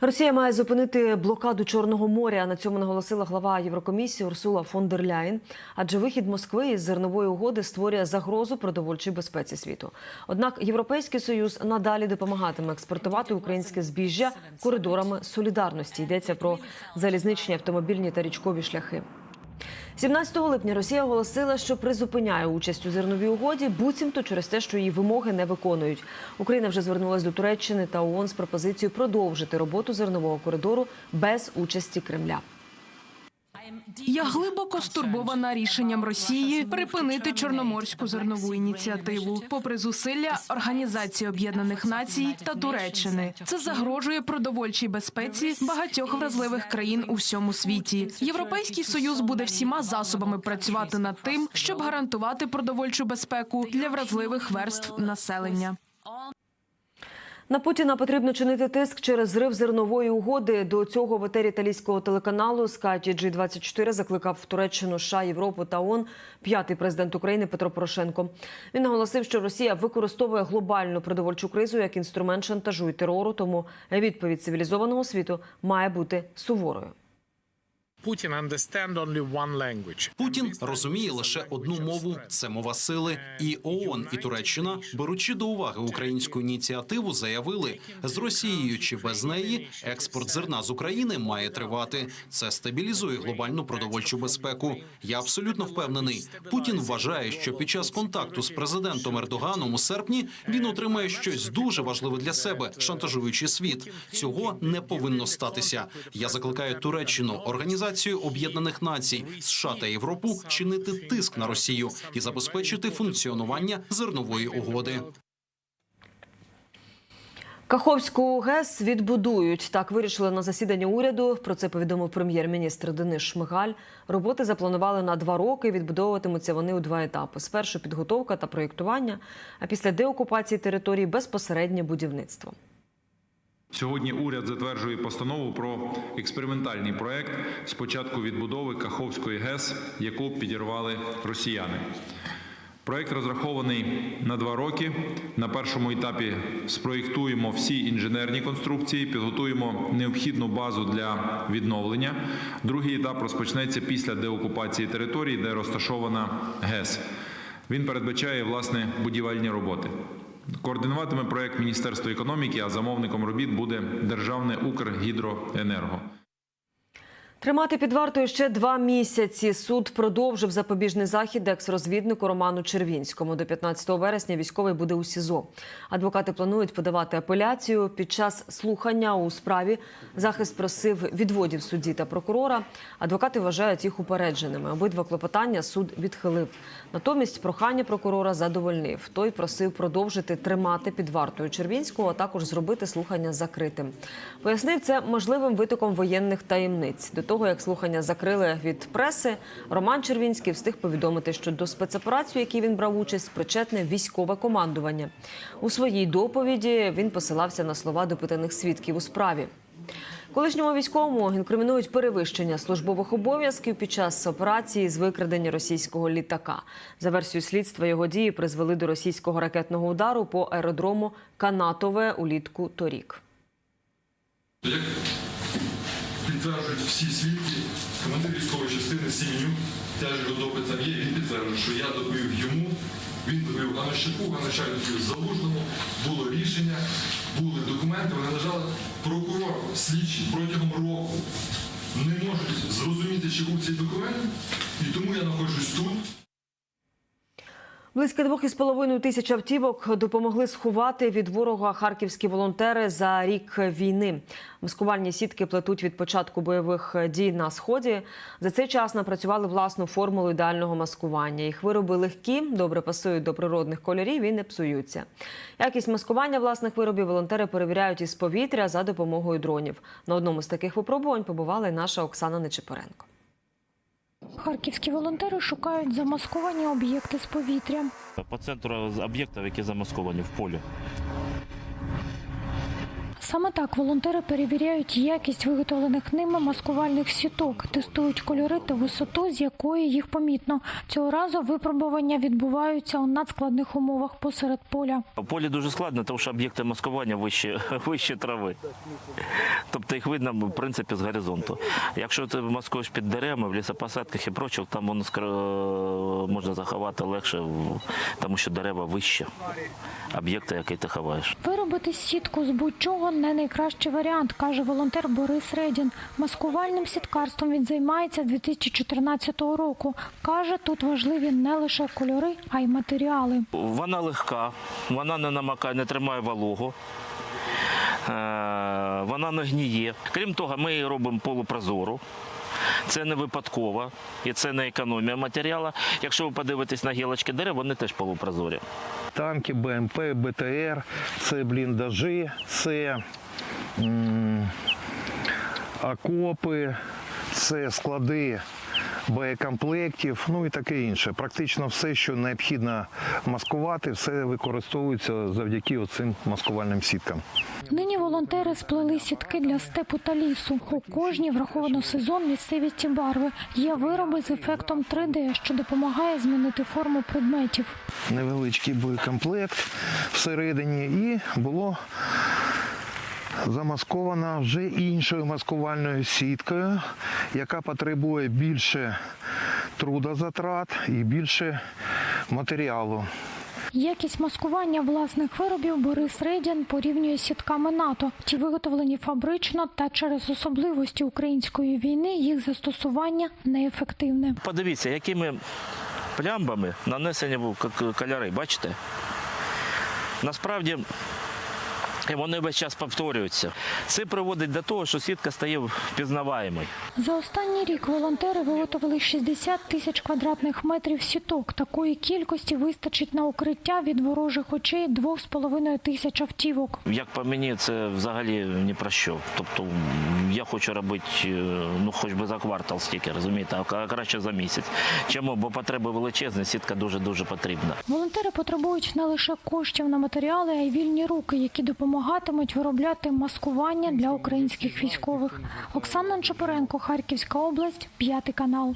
Росія має зупинити блокаду Чорного моря. На цьому наголосила глава Єврокомісії Урсула фон дер Ляйн. Адже вихід Москви із зернової угоди створює загрозу продовольчій безпеці світу. Однак Європейський союз надалі допомагатиме експортувати українське збіжжя коридорами солідарності. Йдеться про залізничні, автомобільні та річкові шляхи. 17 липня Росія оголосила, що призупиняє участь у зерновій угоді, буцімто через те, що її вимоги не виконують. Україна вже звернулася до Туреччини та ООН з пропозицією продовжити роботу зернового коридору без участі Кремля. Я глибоко стурбована рішенням Росії припинити чорноморську зернову ініціативу, попри зусилля Організації Об'єднаних Націй та Туреччини. Це загрожує продовольчій безпеці багатьох вразливих країн у всьому світі. Європейський союз буде всіма засобами працювати над тим, щоб гарантувати продовольчу безпеку для вразливих верств населення. На Путіна потрібно чинити тиск через зрив зернової угоди. До цього в етері італійського телеканалу Скаті G24 закликав Туреччину, США, Європу та ООН п'ятий президент України Петро Порошенко. Він наголосив, що Росія використовує глобальну продовольчу кризу як інструмент шантажу і терору. Тому відповідь цивілізованого світу має бути суворою. Путін розуміє лише одну мову це мова сили. І ООН і Туреччина, беручи до уваги українську ініціативу, заявили з Росією чи без неї експорт зерна з України має тривати. Це стабілізує глобальну продовольчу безпеку. Я абсолютно впевнений. Путін вважає, що під час контакту з президентом Ердоганом у серпні він отримає щось дуже важливе для себе, шантажуючи світ. Цього не повинно статися. Я закликаю Туреччину, організацію Об'єднаних Націй, США та Європу чинити тиск на Росію і забезпечити функціонування зернової угоди. Каховську ГЕС відбудують. Так вирішили на засіданні уряду. Про це повідомив прем'єр-міністр Денис Шмигаль. Роботи запланували на два роки. Відбудовуватимуться вони у два етапи: спершу підготовка та проєктування, а після деокупації території безпосереднє будівництво. Сьогодні уряд затверджує постанову про експериментальний проект з початку відбудови Каховської ГЕС, яку підірвали росіяни. Проект розрахований на два роки. На першому етапі спроєктуємо всі інженерні конструкції, підготуємо необхідну базу для відновлення. Другий етап розпочнеться після деокупації території, де розташована ГЕС. Він передбачає власне будівельні роботи. Координуватиме проект Міністерство економіки, а замовником робіт буде Державне Укргідроенерго. Тримати під вартою ще два місяці. Суд продовжив запобіжний захід екс-розвіднику Роману Червінському. До 15 вересня військовий буде у СІЗО. Адвокати планують подавати апеляцію. Під час слухання у справі захист просив відводів судді та прокурора. Адвокати вважають їх упередженими. Обидва клопотання суд відхилив. Натомість прохання прокурора задовольнив. Той просив продовжити тримати під вартою Червінського, а також зробити слухання закритим. Пояснив це можливим витоком воєнних таємниць. Того як слухання закрили від преси, Роман Червінський встиг повідомити, що до спецоперації, в якій він брав участь, причетне військове командування. У своїй доповіді він посилався на слова допитаних свідків у справі. Колишньому військовому інкримінують перевищення службових обов'язків під час операції з викрадення російського літака. За версією слідства його дії призвели до російського ракетного удару по аеродрому Канатове улітку торік. Підтверджують всі свідки, командир військової частини Сім'ю, теж його допит є, він підтверджує, що я добив йому, він добив Ганощаку, начальнику Залужному, було рішення, були документи, вони лежали. Прокурор, слідчий протягом року не можуть зрозуміти, чи був цей документ, і тому я знаходжусь тут. Близько двох із половиною тисяч автівок допомогли сховати від ворога харківські волонтери за рік війни. Маскувальні сітки плетуть від початку бойових дій на сході. За цей час напрацювали власну формулу ідеального маскування. Їх вироби легкі, добре пасують до природних кольорів і не псуються. Якість маскування власних виробів волонтери перевіряють із повітря за допомогою дронів. На одному з таких випробувань побувала й наша Оксана Нечипоренко. Харківські волонтери шукають замасковані об'єкти з повітря. По центру об'єктів, які замасковані в полі. Саме так волонтери перевіряють якість виготовлених ними маскувальних сіток, тестують кольори та висоту, з якої їх помітно. Цього разу випробування відбуваються у надскладних умовах посеред поля. Полі дуже складно, тому що об'єкти маскування вище, вище трави. Тобто їх видно, в принципі, з горизонту. Якщо ти маскуєш під деревами, в лісопосадках і прочих, там воно скр- можна заховати легше, тому що дерева вище об'єкти, який ти ховаєш. Виробити сітку з будь-чого не найкращий варіант, каже волонтер Борис Редін. Маскувальним сіткарством він займається 2014 року. Каже, тут важливі не лише кольори, а й матеріали. Вона легка, вона не намакає, не тримає вологу. Е, Вона не гніє. Крім того, ми її робимо полупрозору. Це не випадково і це не економія матеріалу. Якщо ви подивитесь на гілочки дерев, вони теж полупрозорі. Танки, БМП, БТР, це бліндажі, це окопи, це склади боєкомплектів, ну і таке інше. Практично все, що необхідно маскувати, все використовується завдяки оцим маскувальним сіткам. Нині волонтери сплели сітки для степу та лісу. У кожній враховано сезон, місцевість і барви. Є вироби з ефектом 3D, що допомагає змінити форму предметів. Невеличкий боєкомплект всередині і було замаскована вже іншою маскувальною сіткою, яка потребує більше трудозатрат і більше матеріалу. Якість маскування власних виробів Борис Редян порівнює з сітками НАТО. Ті виготовлені фабрично та через особливості української війни їх застосування неефективне. Подивіться, якими плямбами нанесені кольори, бачите? Насправді і вони весь час повторюються. Це приводить до того, що сітка стає впізнаваємою. За останній рік волонтери виготовили 60 тисяч квадратних метрів сіток. Такої кількості вистачить на укриття від ворожих очей 2,5 тисяч автівок. Як по мені, це взагалі ні про що. Тобто я хочу робити, е, ну хоч би за квартал стільки, розумієте, а краще за місяць. Чому? Бо потреби величезні, сітка дуже-дуже потрібна. Волонтери потребують не лише коштів на матеріали, а й вільні руки, які допомагатимуть виробляти маскування для українських військових. Оксана Чепуренко, Харківська область, п'ятий канал.